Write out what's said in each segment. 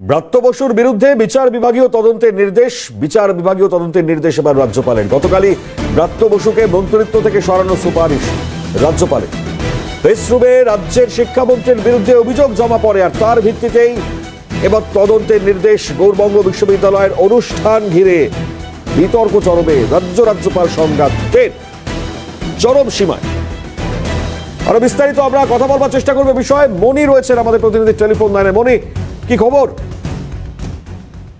ব্রাত্য বসুর বিরুদ্ধে বিচার বিভাগীয় তদন্তের নির্দেশ, বিচার বিভাগীয় তদন্তের নির্দেশ এবার রাজ্যপালের। গতকালই ব্রাত্য বসুকে মন্ত্রিত্ব থেকে সরানোর সুপারিশ রাজ্যপালের। ফেসরুমে রাজ্যের শিক্ষামন্ত্রীর বিরুদ্ধে অভিযোগ জমা পড়ে আর তার ভিত্তিতেই এবার তদন্তের নির্দেশ গৌরবঙ্গ বিশ্ববিদ্যালয়ের অনুষ্ঠান ঘিরে বিতর্ক চরমে, রাজ্য রাজ্যপাল সংঘাত ফের চরম সীমায়। আরও বিস্তারিত আমরা কথা বলবার চেষ্টা করব বিষয়ে। মনি রয়েছেন আমাদের প্রতিনিধি টেলিফোন লাইনে। মনি কি খবর?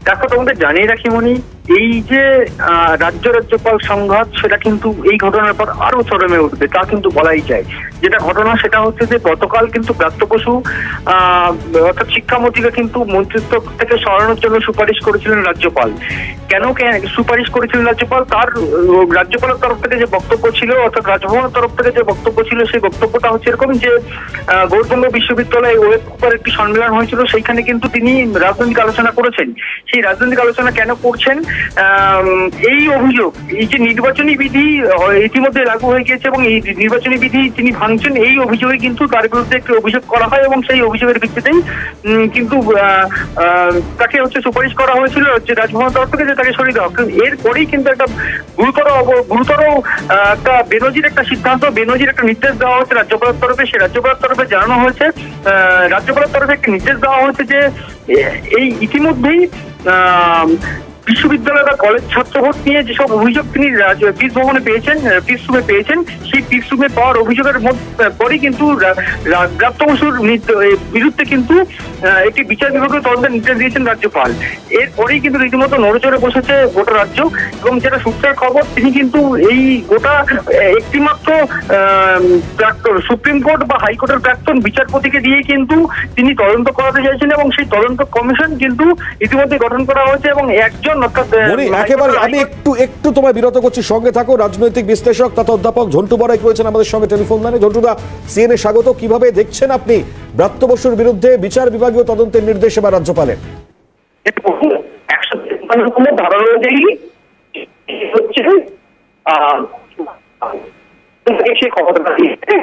দেখো তোমাদের জানিয়ে রাখি মনি এই যে রাজ্য রাজ্যপাল সংঘাত সেটা কিন্তু এই ঘটনার পর আরও চরমে উঠবে তা কিন্তু বলাই যায়। যেটা ঘটনা সেটা হচ্ছে যে গতকাল কিন্তু ব্রাত্য বসু আহ, অর্থাৎ শিক্ষামন্ত্রীকে কিন্তু মন্ত্রিত্ব থেকে সরানোর জন্য সুপারিশ করেছিলেন রাজ্যপাল। কেন সুপারিশ করেছিলেন রাজ্যপাল? তার রাজ্যপালের তরফ থেকে যে বক্তব্য ছিল অর্থাৎ রাজভবনের তরফ থেকে যে বক্তব্য ছিল সেই বক্তব্যটা হচ্ছে এরকম যে গৌরবঙ্গ বিশ্ববিদ্যালয়ে ওয়েব কুপার একটি সম্মেলন হয়েছিল সেইখানে কিন্তু তিনি রাজনৈতিক আলোচনা করেছেন। সেই রাজনৈতিক আলোচনা কেন করছেন? এই অভিযোগ, এই যে নির্বাচনী বিধি ইতিমধ্যে লাগু হয়ে গিয়েছে এবং এই নির্বাচনী বিধি তিনি ভাঙছেন, এই অভিযোগে কিন্তু তার বিরুদ্ধে একটি অভিযোগ করা হয় এবং সেই অভিযোগের ভিত্তিতেই কিন্তু তাকে হচ্ছে সুপারিশ করা হয়েছিল যে রাজভবনের তরফ থেকে যে তাকে সরিয়ে দেওয়া। এরপরেই কিন্তু একটা গুরুতর গুরুতর একটা বেনজির একটা সিদ্ধান্ত, বেনজির একটা নির্দেশ দেওয়া হয়েছে রাজ্যপালের তরফে। সেই রাজ্যপালের তরফে জানানো হয়েছে রাজ্যপালের তরফে একটা নির্দেশ দেওয়া হয়েছে যে এই ইতিমধ্যেই বিশ্ববিদ্যালয় বা কলেজ ছাত্র ভোট নিয়ে যেসব অভিযোগ তিনি পিস ভবনে পেয়েছেন পিস রুমে পেয়েছেন, সেই পিস রুমে পাওয়ার অভিযোগের পরেই কিন্তু রা- বসুর বিরুদ্ধে কিন্তু একটি বিচার বিভাগের তদন্তের নির্দেশ দিয়েছেন রাজ্যপাল। এরপরেই কিন্তু রীতিমতো নড়েচড়ে বসেছে গোটা রাজ্য, এবং যেটা সূত্রের খবর, তিনি কিন্তু এই গোটা একটিমাত্র প্রাক্তন সুপ্রিম কোর্ট বা হাইকোর্টের প্রাক্তন বিচারপতিকে দিয়ে কিন্তু তিনি তদন্ত করাতে চাইছেন, এবং সেই তদন্ত কমিশন কিন্তু ইতিমধ্যে গঠন করা হয়েছে, এবং একজন মনি একেবারে আমি একটু একটু তোমায় বিরত করছি। সঙ্গে থাকো রাজনৈতিক বিশ্লেষক তথা অধ্যাপক ঝন্টু বড়াই রয়েছেন আমাদের সঙ্গে টেলিফোন লাইনে। ঝন্টুদা সিএনএ স্বাগত। কীভাবে দেখছেন আপনি ব্রাত্য বসুর বিরুদ্ধে বিচার বিভাগীয় তদন্তের নির্দেশ এবার রাজ্যপালের? একশো তিপ্পান্ন ধারা অনুযায়ী হচ্ছে সে ক্ষমতা দিয়েছে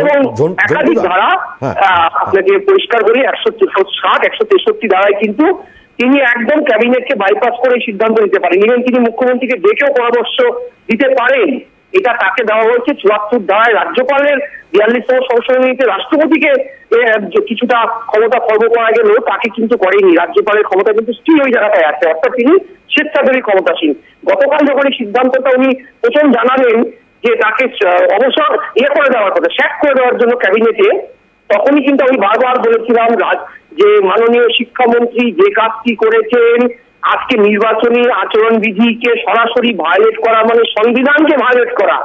এবং একাধিক ধারা হ্যাঁ। আপনাকে পরিষ্কার করি একশো ষাট একশো তেষট্টি ধারায় কিন্তু তিনি একদম ক্যাবিনেটকে বাইপাস করে সিদ্ধান্ত নিতে পারেন। ইভেন তিনি মুখ্যমন্ত্রীকে ডেকেও পরামর্শ দিতে পারেন। এটা তাকে দেওয়া হয়েছে চুয়াত্তর ধারায় রাজ্যপালের। বিয়াল্লিশতম সংশোধনীতে রাষ্ট্রপতিকে কিছুটা ক্ষমতা খর্ব করা গেল, তাকে কিন্তু করেনি। রাজ্যপালের ক্ষমতা কিন্তু স্থির ওই জায়গাটায় আছে। অর্থাৎ তিনি স্বেচ্ছাচারী ক্ষমতাসীন। গতকাল যখন এই সিদ্ধান্তটা উনি প্রথম জানালেন যে তাকে অবসর ইয়ে করে দেওয়ার কথা, স্যাক করে দেওয়ার জন্য ক্যাবিনেটে, তখনই কিন্তু আমি বারবার বলেছিলাম যে মাননীয় শিক্ষামন্ত্রী যে কাজটি করেছেন আজকে নির্বাচনী আচরণ বিধিকে সরাসরি ভায়োলেট করা মানে সংবিধানকে ভায়োলেট করা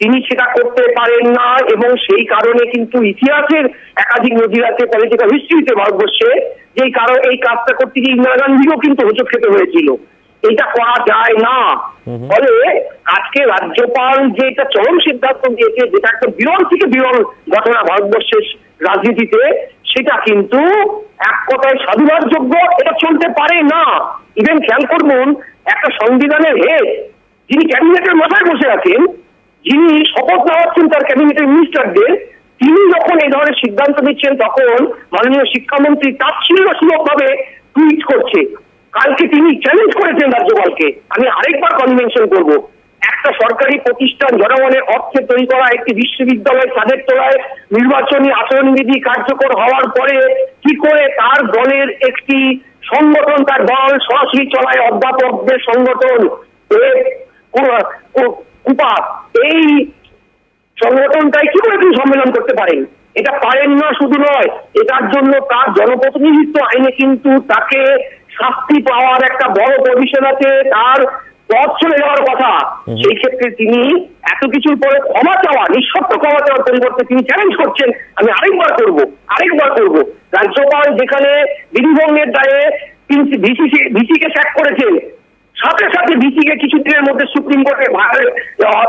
তিনি সেটা করতে পারেন না এবং সেই কারণে কিন্তু ইতিহাসের একাধিক নজির আছে পলিটিক্যাল হিস্ট্রিতে ভারতবর্ষে যে কারণ এই কাজটা করতে গিয়ে ইন্দিরা গান্ধীও কিন্তু হোঁচট খেতে হয়েছিল। এটা করা যায় না। ফলে আজকে রাজ্যপাল যে এটা চরম সিদ্ধান্ত দিয়েছে যেটা একটা বিরল থেকে বিরল ঘটনা ভারতবর্ষের রাজনীতিতে সেটা কিন্তু এক কথায় সাধুবাদ যোগ্য, এটা চলতে পারে না। ইভেন খেয়াল করুন, একটা সংবিধানের হেড, যিনি ক্যাবিনেটের মাথায় বসে আছেন, যিনি শপথ নেওয়াচ্ছেন তার ক্যাবিনেটের মিনিস্টারদের, তিনি যখন এই ধরনের সিদ্ধান্ত নিচ্ছেন, তখন মাননীয় শিক্ষামন্ত্রী তাচ্ছিল্য সুলভ ভাবে টুইট করছে। কালকে তিনি চ্যালেঞ্জ করেছেন রাজ্যপালকে। আমি আরেকবার কনভেনশন করব। একটা সরকারি প্রতিষ্ঠান, জনগণের অর্থে তৈরি করা একটি বিশ্ববিদ্যালয়, তাদের তোলায় নির্বাচনী আচরণবিধি কার্যকর হওয়ার পরে কি করে তার দলের একটি সংগঠন, তার দল সরাসরি চলায় অধ্যাপকদের সংগঠন কুপা, এই সংগঠনটাই কি করে তিনি সম্মেলন করতে পারেন? এটা পারেন না শুধু নয়, এটার জন্য তার জনপ্রতিনিধিত্ব আইনে কিন্তু তাকে শাস্তি পাওয়ার একটা বড় পজিশন আছে। তার পথ চলে যাওয়ার কথা। সেই ক্ষেত্রে তিনি এত কিছুর পরে ক্ষমা চাওয়া নিঃশর্ত ক্ষমা চাওয়ার পরিবর্তে তিনি চ্যালেঞ্জ করছেন আমি আরেকবার করব আরেকবার করব। রাজ্যপাল যেখানে বিধিভঙ্গের দায়ে তিনি ভিসি ভিসিকে স্যাক করেছেন সাথে সাথে ভিসিকে কিছুদিনের মধ্যে সুপ্রিম কোর্টে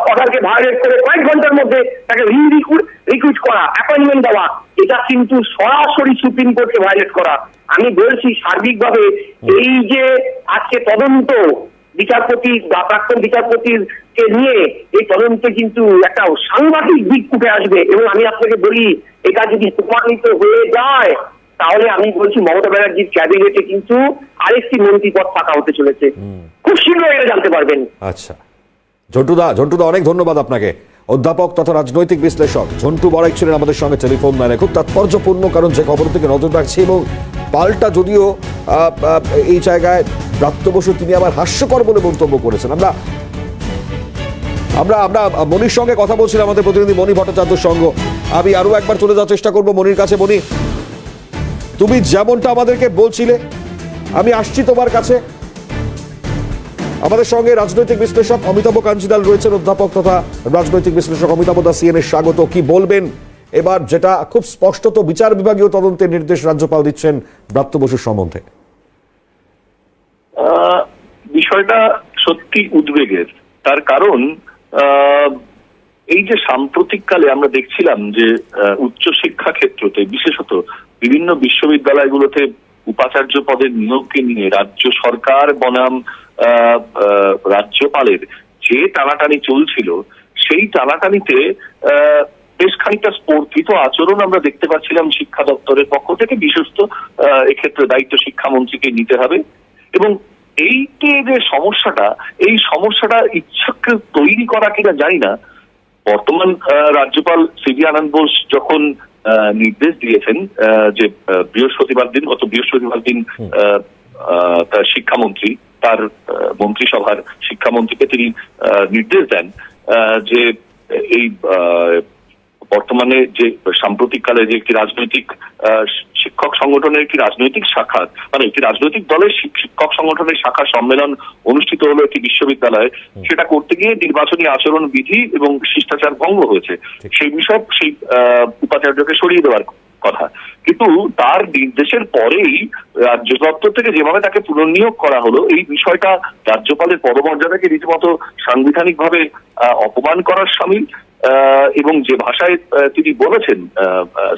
অর্ডারকে ভায়োলেট করে কয়েক ঘণ্টার মধ্যে তাকে রিক্রুট করা অ্যাপয়েন্টমেন্ট দেওয়া এটা কিন্তু সরাসরি সুপ্রিম কোর্টকে ভায়োলেট করা। আমি বলছি সার্বিকভাবে এই যে আজকে তদন্ত বিচারপতি বা প্রাক্তন বিচারপতির কে নিয়ে এই তদন্তে কিন্তু একটা সাংবাদিক দিক উঠে আসবে এবং আমি আপনাকে বলি এটা যদি প্রমাণিত হয়ে যায় তাহলে আমি বলছি মমতা ব্যানার্জির ক্যাবিনেটে কিন্তু আরেকটি মন্ত্রী পদ ফাঁকা হতে চলেছে। খুব শীঘ্রই এটা জানতে পারবেন। আচ্ছা। ঝন্টুদা ঝন্টুদা অনেক ধন্যবাদ আপনাকে। অধ্যাপক তথা রাজনৈতিক বিশ্লেষক ঝন্টু বড়াই ছিলেন আমাদের সঙ্গে টেলিফোন লাইনে। খুব তাৎপর্যপূর্ণ, কারণ যে খবর থেকে নজর রাখছি এবং পাল্টা যদিও এই জায়গায় প্রাপ্ত বসু তিনি আবার হাস্যকর বলে মন্তব্য করেছেন। আমরা আমরা আমরা মনির সঙ্গে কথা বলছিলাম আমাদের প্রতিনিধি মণি ভট্টাচার্যর সঙ্গে। আমি আরও একবার চলে যাওয়ার চেষ্টা করব মনির কাছে। মণি তুমি যেমনটা আমাদেরকে বলছিলে, আমি আসছি তোমার কাছে। আমাদের সঙ্গে রাজনৈতিক বিশ্লেষক অমিতাভ কাঞ্জিলাল রয়েছেন অধ্যাপক তথা রাজনৈতিক বিশ্লেষক অমিতাভ দাস সিএনের স্বাগত। কি বলবেন? এবার যেটা খুব স্পষ্টত বিচার বিভাগীয় তদন্তের নির্দেশ রাজ্যপাল দিচ্ছেন ব্রাত্য বসুর সম্বন্ধে। বিষয়টা সত্যি উদ্বেগের। তার কারণ এই যে সাম্প্রতিককালে আমরা দেখছিলাম যে আহ, উচ্চশিক্ষা ক্ষেত্রতে বিশেষত বিভিন্ন বিশ্ববিদ্যালয়গুলোতে উপাচার্য পদের নিয়োগকে নিয়ে রাজ্য সরকার বনাম রাজ্যপালের যে টানাটানি চলছিল সেই টানাটানিতে আহ, বেশ খানিকটা স্পর্ধিত আচরণ আমরা দেখতে পাচ্ছিলাম শিক্ষা দপ্তরের পক্ষ থেকে বিশেষত আহ, এক্ষেত্রে দায়িত্ব শিক্ষামন্ত্রীকে নিতে হবে। এবং এইটি যে সমস্যাটা এই সমস্যাটা ইচ্ছাকে তৈরি করা কিনা জানি না। বর্তমান রাজ্যপাল সিবি আনন্দ বোস যখন আহ, নির্দেশ দিয়েছেন আহ, যে বৃহস্পতিবার দিন গত বৃহস্পতিবার দিন আহ, আহ, তার শিক্ষামন্ত্রী তার মন্ত্রিসভার শিক্ষামন্ত্রীকে তিনি আহ, নির্দেশ দেন আহ, যে এই বর্তমানে যে সাম্প্রতিককালে যে একটি রাজনৈতিক শিক্ষক সংগঠনের একটি রাজনৈতিক শাখা মানে একটি রাজনৈতিক দলের শিক্ষক সংগঠনের শাখা সম্মেলন অনুষ্ঠিত হলো একটি বিশ্ববিদ্যালয়ে সেটা করতে গিয়ে নির্বাচনী আচরণ বিধি এবং শিষ্টাচার ভঙ্গ হয়েছে। সেই বিষয়ে সেই আহ, উপাচার্যকে সরিয়ে দেওয়ার কথা। কিন্তু তার নির্দেশের পরেই রাজ্য দপ্তর থেকে যেভাবে তাকে পুনর্নিয়োগ করা হলো, এই বিষয়টা রাজ্যপালের পদমর্যাদাকে রীতিমতো সাংবিধানিকভাবে অপমান করার সামিল এবং যে ভাষায় তিনি বলেছেন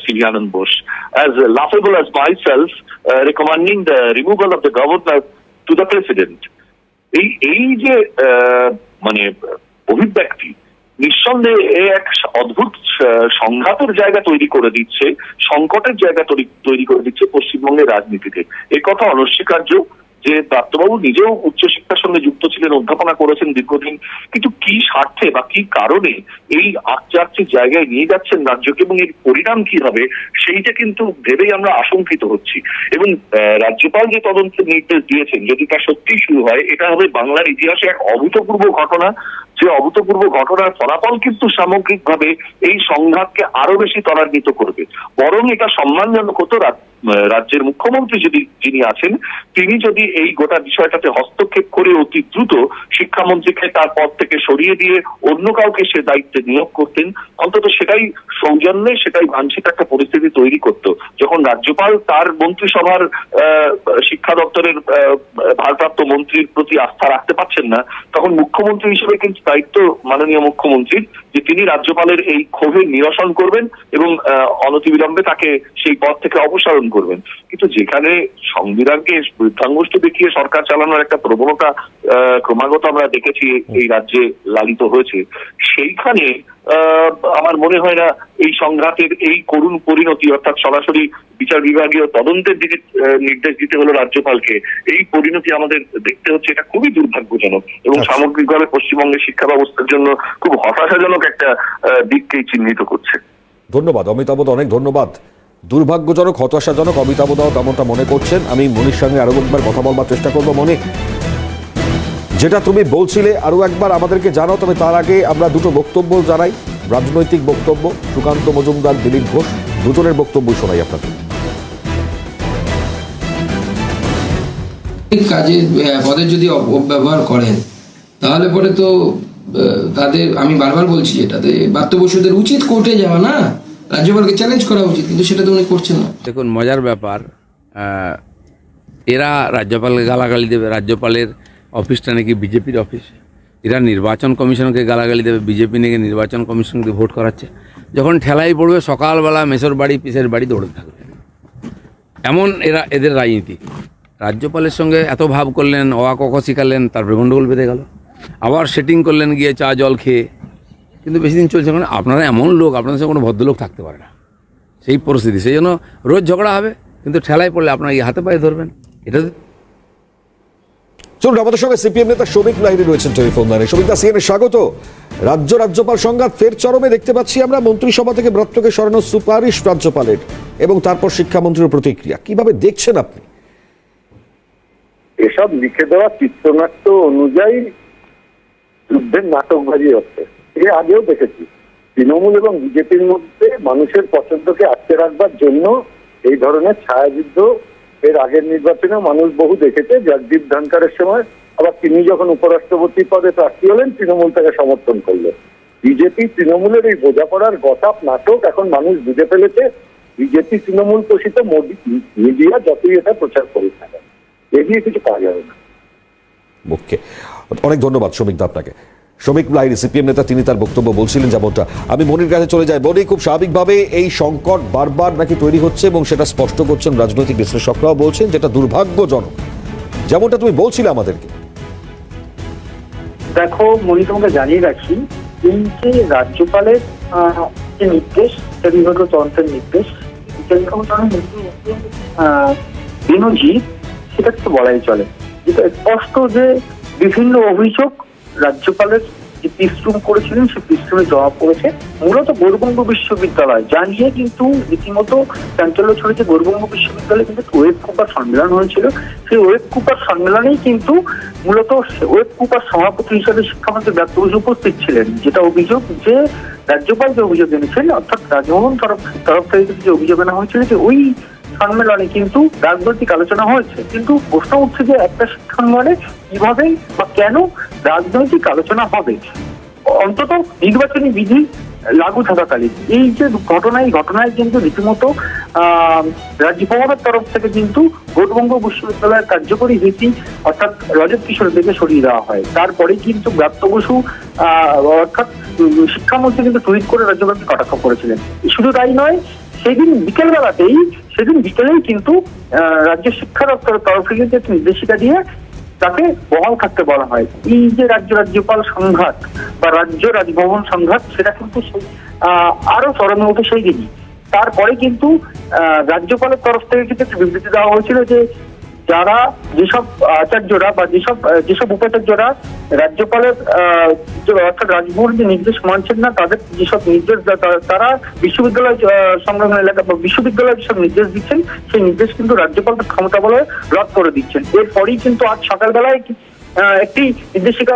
CV Ananda Bose as laughable as myself recommending the removal of the governor to the president এই এই যে মানে অভিব্যক্তি নিঃসন্দেহে এক অদ্ভুত সংঘাতের জায়গা তৈরি করে দিচ্ছে, সংকটের জায়গা তৈরি করে দিচ্ছে পশ্চিমবঙ্গের রাজনীতিতে এ কথা অনস্বীকার্য। যে দত্তবাবু নিজেও উচ্চশিক্ষার সঙ্গে যুক্ত ছিলেন, অধ্যাপনা করেছেন দীর্ঘদিন, কিন্তু কি স্বার্থে বা কি কারণে এই আকচার্যের জায়গায় নিয়ে যাচ্ছেন রাজ্যকে এবং এর পরিণাম কি হবে, সেইটা কিন্তু ভেবেই আমরা আশঙ্কিত হচ্ছি। এবং রাজ্যপাল যে তদন্তের নির্দেশ দিয়েছেন, যদি তা সত্যি শুরু হয়, এটা হবে বাংলার ইতিহাসে এক অভূতপূর্ব ঘটনা। যে অভূতপূর্ব ঘটনার ফলাফল কিন্তু সামগ্রিকভাবে এই সংঘাতকে আরও বেশি ত্বরান্বিত করবে। বরং এটা সম্মানজনক হতো রাজ্যের মুখ্যমন্ত্রী যদি যিনি আছেন, তিনি যদি এই গোটা বিষয়টাতে হস্তক্ষেপ করে অতি দ্রুত শিক্ষামন্ত্রীকে তার পদ থেকে সরিয়ে দিয়ে অন্য কাউকে সে দায়িত্বে নিয়োগ করতেন, অন্তত সেটাই সৌজন্যে, সেটাই বাঞ্ছিত একটা পরিস্থিতি তৈরি করত। যখন রাজ্যপাল তার মন্ত্রিসভার শিক্ষা দপ্তরের ভারপ্রাপ্ত মন্ত্রীর প্রতি আস্থা রাখতে পারছেন না, তখন মুখ্যমন্ত্রী হিসেবে কিন্তু দায়িত্ব মাননীয় মুখ্যমন্ত্রীর যে তিনি রাজ্যপালের এই ক্ষোভের নিরসন করবেন এবং অনতিবিলম্বে তাকে সেই পদ থেকে অপসারণ করবেন। কিন্তু যেখানে সংবিধানকে বৃদ্ধাঙ্গুষ্ঠ দেখিয়ে সরকার চালানোর একটা প্রবণতা ক্রমাগত আমরা দেখেছি এই রাজ্যে লালিত হয়েছে সেইখানে আমার মনে হয় না এই সংঘাতের এই করুণ পরিণতি অর্থাৎ সরাসরি বিচার বিভাগীয় তদন্তের দিকে নির্দেশ দিতে হলো রাজ্যপালকে এই পরিণতি আমাদের দেখতে হচ্ছে এটা খুবই দুর্ভাগ্যজনক এবং আচ্ছা। সামগ্রিকভাবে পশ্চিমবঙ্গের শিক্ষা ব্যবস্থার জন্য খুব হতাশাজনক একটা দিককেই চিহ্নিত করছে। ধন্যবাদ। অমিতাভ অনেক ধন্যবাদ। দুর্ভাগ্যজনক, হতাশাজনক অমিতাভ দাও তেমনটা মনে করছেন। আমি মনির সঙ্গে আরও একবার কথা বলবার চেষ্টা করব মনে যেটা তুমি বলছিলে আরও একবার আমাদেরকে জানাও, তবে তার আগে আমরা দুটো বক্তব্য জানাই। রাজনৈতিক বক্তব্য, সুকান্ত মজুমদার, দিলীপ ঘোষ, দুজনের বক্তব্য শোনাই আপনাকে কাজে পদের যদি অপ- অপব্যবহার করেন, তাহলে পরে তো তাদের, আমি বারবার বলছি এটাতে বাদ্য বসুদের উচিত কোর্টে যাওয়া না? রাজ্যপালকে চ্যালেঞ্জ করা উচিত, কিন্তু সেটা তো উনি করছেন না। দেখুন, মজার ব্যাপার এরা রাজ্যপালকে গালাগালি দেবে, রাজ্যপালের অফিসটা নাকি বিজেপির অফিস এরা নির্বাচন কমিশনকে গালাগালি দেবে, বিজেপি নাকি নির্বাচন কমিশনকে ভোট করাচ্ছে। যখন ঠেলাই পড়বে, সকালবেলা মেসর বাড়ি, পিসের বাড়ি দৌড়তে থাকবে। এমন এরা, এদের রাজনীতি। রাজ্যপালের সঙ্গে এত ভাব করলেন অয়া কক শিখালেন তারপরে গণ্ডগোল বেঁধে গেল। আবার সেটিং করলেন গিয়ে চা জল খেয়ে। কিন্তু বেশি দিন চলছে কারণ আপনারা এমন লোক আপনাদের সঙ্গে কোনো ভদ্রলোক থাকতে পারে না। সেই পরিস্থিতি সেই জন্য রোজ ঝগড়া হবে কিন্তু ঠেলায় পড়লে আপনার এই হাতে পায়ে ধরবেন। এটা চলুন আমাদের সঙ্গে সিপিএম নেতা শ্রমিক লাহিড়ী রয়েছেন টেলিফোন লাইনে। শ্রমিক দা সিএনএ স্বাগত। রাজ্য রাজ্যপাল সংঘাত ফের চরমে দেখতে পাচ্ছি আমরা। মন্ত্রিসভা থেকে ব্রত্যকে সরানোর সুপারিশ রাজ্যপালের এবং তারপর শিক্ষামন্ত্রীর প্রতিক্রিয়া। কীভাবে দেখছেন আপনি? এসব লিখে দেওয়া চিত্রনাট্য অনুযায়ী যুদ্ধের নাটকবাজি হচ্ছে। এর আগেও দেখেছি। তৃণমূল এবং বিজেপির মধ্যে মানুষের পছন্দকে আটকে রাখবার জন্য এই ধরনের ছায়াযুদ্ধ এর আগের নির্বাচনে মানুষ বহু দেখেছে। জগদীপ ধনকারের সময় আবার তিনি যখন উপরাষ্ট্রপতি পদে প্রার্থী হলেন, তৃণমূল তাকে সমর্থন করল। বিজেপি তৃণমূলের এই বোঝাপড়ার গতাপ নাটক এখন মানুষ বুঝে ফেলেছে। বিজেপি তৃণমূল পোষিত মোদী মিডিয়া যতই এটা প্রচার করে থাকে এগিয়ে কিছু পাওয়া যাবে না। অনেক ধন্যবাদ শ্রমিক দা আপনাকে। শ্রমিক লাহিড়ী সিপিএম নেতা তিনি তার বক্তব্য বলছিলেন যেমনটা। আমি মনির কাছে চলে যাই। মনি খুব স্বাভাবিকভাবে এই সংকট বারবার নাকি তৈরি হচ্ছে এবং সেটা স্পষ্ট করছেন রাজনৈতিক বিশ্লেষকরাও বলছেন যেটা দুর্ভাগ্যজনক। যেমনটা তুমি বলছিলে আমাদেরকে। দেখো মনি তোমাকে জানিয়ে রাখি যে রাজ্যপালের যে নির্দেশ বিচার বিভাগীয় তদন্তের নির্দেশ বিনোজিৎ সেটা তো বলাই চলে। যেটা স্পষ্ট যে বিভিন্ন অভিযোগ রাজ্যপালের যে পিস্টুম করেছিলেন, সেই পিস্টুমে জমা পড়েছে মূলত গৌরবঙ্গ বিশ্ববিদ্যালয়। যা নিয়ে কিন্তু রীতিমতো চাঞ্চল্য ছড়েছে গৌরবঙ্গ বিশ্ববিদ্যালয়ে কিন্তু ওয়েব কুপার সম্মেলন হয়েছিল। সেই ওয়েব কুপার সম্মেলনেই কিন্তু মূলত ওয়েব কুপার সভাপতি হিসেবে শিক্ষামন্ত্রী ব্যক্ত উপস্থিত ছিলেন, যেটা অভিযোগ যে রাজ্যপাল যে অভিযোগ এনেছেন, অর্থাৎ রাজভবন তরফ তরফ থেকে যে অভিযোগ আনা হয়েছিল যে ওই সম্মেলনে কিন্তু রাজনৈতিক আলোচনা হয়েছে। কিন্তু প্রশ্ন উঠছে যে একটা শিক্ষাঙ্গনে কীভাবে বা কেন রাজনৈতিক আলোচনা হবে? অন্তত নির্বাচনী বিধি লাগু থাকাকালীন। এই যে ঘটনা এই ঘটনায় কিন্তু রীতিমতো, আহ রাজভবনের তরফ থেকে কিন্তু গৌরবঙ্গ বিশ্ববিদ্যালয়ের কার্যকরী রীতি অর্থাৎ রজত কিশোর থেকে সরিয়ে দেওয়া হয়। তারপরে কিন্তু ব্রাত্য বসু অর্থাৎ শিক্ষামন্ত্রী কিন্তু টুইট করে রাজ্যপালকে কটাক্ষ করেছিলেন। শুধু তাই নয়, সেদিন বিকেল বেলাতেই সেদিন বিকেলেই কিন্তু রাজ্য শিক্ষা দপ্তরের তরফ থেকে যে নির্দেশিকা দিয়ে তাকে বহাল থাকতে বলা হয়। এই যে রাজ্য রাজ্যপাল সংঘাত বা রাজ্য রাজভবন সংঘাত, সেটা কিন্তু আরও চরমে ওঠে সেই দিনই। তারপরে কিন্তু রাজ্যপালের তরফ থেকে কিন্তু একটা বিবৃতি দেওয়া হয়েছিল যে যারা যেসব আচার্যরা বা যেসব যেসব উপাচার্যরা রাজ্যপালের অর্থাৎ রাজভবনের নির্দেশ মানছেন না, তাদের যেসব নির্দেশ তারা বিশ্ববিদ্যালয় সংলগ্ন এলাকা বা বিশ্ববিদ্যালয় যেসব নির্দেশ দিচ্ছেন, সেই নির্দেশ কিন্তু রাজ্যপাল ক্ষমতা বলে রদ করে দিচ্ছেন। এরপরেই কিন্তু আজ সকালবেলায় একটি নির্দেশিকা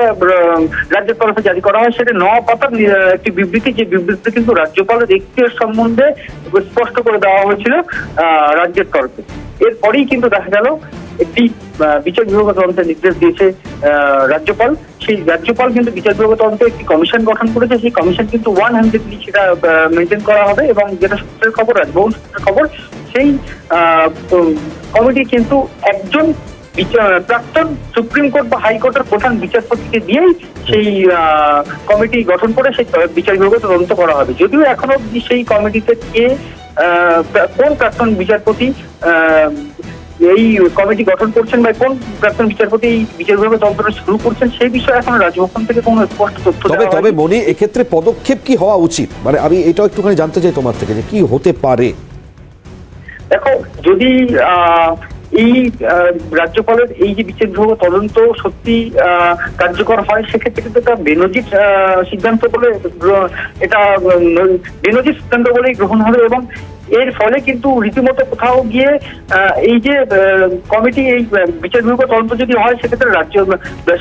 রাজ্যের তরফে জারি করা হয়, সেটা ন পাতার একটি বিবৃতি, যে বিবৃতি কিন্তু রাজ্যপালের এখতিয়ার সম্বন্ধে স্পষ্ট করে দেওয়া হয়েছিল রাজ্যের তরফে। এরপরেই কিন্তু দেখা গেল একটি বিচার বিভাগ তদন্তের নির্দেশ দিয়েছে রাজ্যপাল। সেই রাজ্যপাল কিন্তু বিচার বিভাগ তদন্তে একটি কমিশন গঠন করেছে। সেই কমিশন কিন্তু ওয়ান হ্যান্ডেডলি সেটা মেনটেন করা হবে এবং যেটা সূত্রের খবর, রাজভবন সূত্রের খবর, সেই কমিটি কিন্তু একজন প্রাক্তন সুপ্রিম কোর্ট বা হাইকোর্টের প্রধান বিচারপতিকে দিয়েই সেই কমিটি গঠন করে সেই বিচার বিভাগে তদন্ত করা হবে। যদিও এখনও সেই কমিটিতে কে কোন প্রাক্তন বিচারপতি এই কমিটি গঠন করছেন বা কোন প্রাক্তন বিচারপতি এই বিচার বিভাগে তদন্তটা শুরু করছেন সেই বিষয়ে এখন রাজভবন থেকে কোনো স্পষ্ট তথ্য তবে তবে। মনি এক্ষেত্রে পদক্ষেপ কি হওয়া উচিত মানে আমি এটাও একটুখানি জানতে চাই তোমার থেকে যে কি হতে পারে দেখো যদি আহ, এই রাজ্যপালের এই যে বিচার বিভাগ তদন্ত সত্যি আহ, কার্যকর হয় সেক্ষেত্রে কিন্তু এটা বেনজির আহ, সিদ্ধান্ত বলে এটা উম, বেনজির সিদ্ধান্ত বলেই গ্রহণ হবে এবং এর ফলে কিন্তু রীতিমতো কোথাও গিয়ে এই যে কমিটি এই বিচার বিভাগ তদন্ত যদি হয়, সেক্ষেত্রে রাজ্য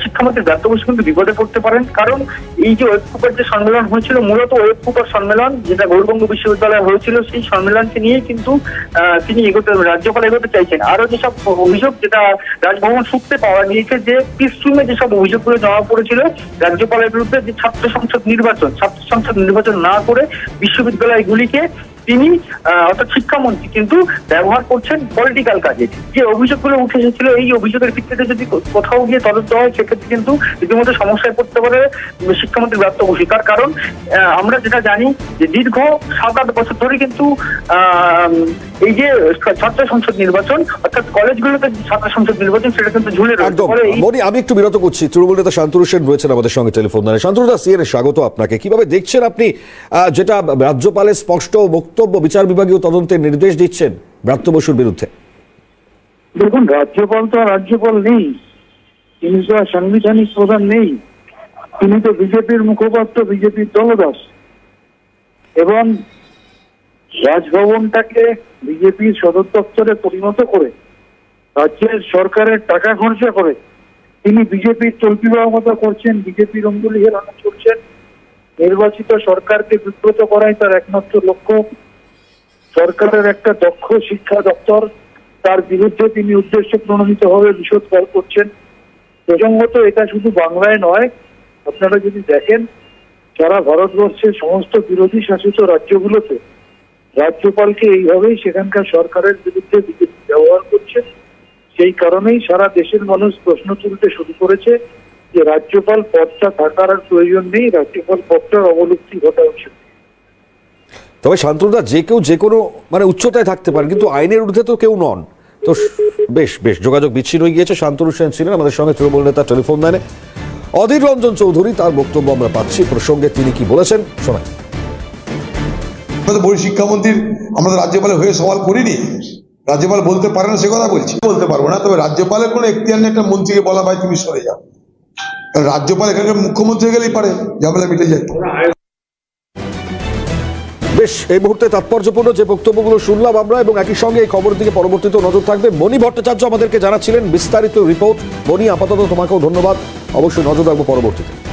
শিক্ষামন্ত্রী ব্যর্থ বসে কিন্তু বিপদে পড়তে পারেন। কারণ এই যে ওয়েব কুপার যে সম্মেলন হয়েছিল, মূলত ওয়েব কুপার সম্মেলন, যেটা গৌরবঙ্গ বিশ্ববিদ্যালয়ে হয়েছিল, সেই সম্মেলনকে নিয়ে কিন্তু তিনি এগোতে, রাজ্যপাল এগোতে চাইছেন। আরও যেসব অভিযোগ যেটা রাজভবন সূত্রে পাওয়া গিয়েছে যে পিস্টুমে যেসব অভিযোগগুলো জমা পড়েছিল, রাজ্যপালের বিরুদ্ধে যে ছাত্র সংসদ নির্বাচন, ছাত্র সংসদ নির্বাচন না করে বিশ্ববিদ্যালয়গুলিকে তিনি অর্থাৎ শিক্ষামন্ত্রী কিন্তু ব্যবহার করছেন পলিটিক্যাল কাজে। যে অভিযোগগুলো উঠে এসেছিল এই অভিযোগের ভিত্তিতে যদি কোথাও গিয়ে তদন্ত হয় সেক্ষেত্রে কিন্তু রীতিমতো সমস্যায় পড়তে পারে শিক্ষামন্ত্রী ব্যাপ্ত বসি। তার কারণ আমরা যেটা জানি যে দীর্ঘ সাত আট বছর ধরে কিন্তু এই যে ছাত্র সংসদ নির্বাচন অর্থাৎ কলেজগুলোতে ছাত্র সংসদ নির্বাচন সেটা কিন্তু ঝুলে রয়েছে। আমি একটু বিরত করছি। তৃণমূল নেতা শান্তনু সেন রয়েছেন আমাদের সঙ্গে টেলিফোন লাইনে। শান্তনু দা সিএন স্বাগত আপনাকে। কীভাবে দেখছেন আপনি আহ, যেটা রাজ্যপালের স্পষ্ট বক্তব্য বিচার বিভাগীয় তদন্তের নির্দেশ দিচ্ছেন ব্রাত্য বসুর বিরুদ্ধে। দেখুন, রাজ্যপাল তো রাজ্যপাল নেই। তিনি তো আর সাংবিধানিক প্রধান নেই। তিনি তো বিজেপির মুখপাত্র, বিজেপির দলদাস। এবং রাজভবনটাকে বিজেপির সদর দপ্তরে পরিণত করে, রাজ্যের সরকারের টাকা খরচা করে, তিনি বিজেপির চলতিবাহতা করছেন, বিজেপির অঙ্গুলি হেরানো চলছেন। নির্বাচিত সরকারকে বিব্রত করাই তার একমাত্র লক্ষ্য। সরকারের একটা দক্ষ শিক্ষা দপ্তর, তার বিরুদ্ধে তিনি উদ্দেশ্য প্রণোদিতভাবে বিষোদ্গার করছেন। প্রসঙ্গত এটা শুধু বাংলায় নয়, আপনারা যদি দেখেন, সারা ভারতবর্ষের সমস্ত বিরোধী শাসিত রাজ্যগুলোতে রাজ্যপালকে এইভাবেই সেখানকার সরকারের বিরুদ্ধে বিজেপি ব্যবহার করছে। সেই কারণেই সারা দেশের মানুষ প্রশ্ন তুলতে শুরু করেছে যে রাজ্যপাল পদটা থাকার আর প্রয়োজন নেই, রাজ্যপাল পদটার অবলুপ্তি ঘটা উচিত তবে শান্তনুদা, যে কেউ যে কোনো মানে উচ্চতায় থাকতে পারে কিন্তু আইনের ঊর্ধ্বে তো কেউ নন। তো বেশ বেশ, যোগাযোগ বিচ্ছিন্ন হয়ে গিয়েছে। শান্তনু সেন ছিলেন আমাদের সঙ্গে, তৃণমূল নেতা, টেলিফোন লাইনে। অধীর রঞ্জন চৌধুরী, তার বক্তব্য আমরা পাচ্ছি। প্রসঙ্গে তিনি কি বলেছেন, শোনাই। বড় শিক্ষামন্ত্রীর আমরা রাজ্যপালের হয়ে সওয়াল করিনি। রাজ্যপাল বলতে পারে না সে কথা বলছি। বলতে পারব না, তবে রাজ্যপালের কোনো এখতিয়ার নেই একটা মন্ত্রীকে বলা ভাই, তুমি সরে যাও। রাজ্যপাল এখানকার মুখ্যমন্ত্রী গেলেই পারে ঝামেলা মিটে যায়। বেশ, এই মুহূর্তে তাৎপর্যপূর্ণ যে বক্তব্যগুলো শুনলাম আমরা এবং একই সঙ্গে এই খবর দিকে পরবর্তীতে নজর থাকবে। মণি ভট্টাচার্য আমাদেরকে জানাচ্ছিলেন বিস্তারিত রিপোর্ট। মণি, আপাতত তোমাকেও ধন্যবাদ। অবশ্যই নজর রাখব পরবর্তীতে।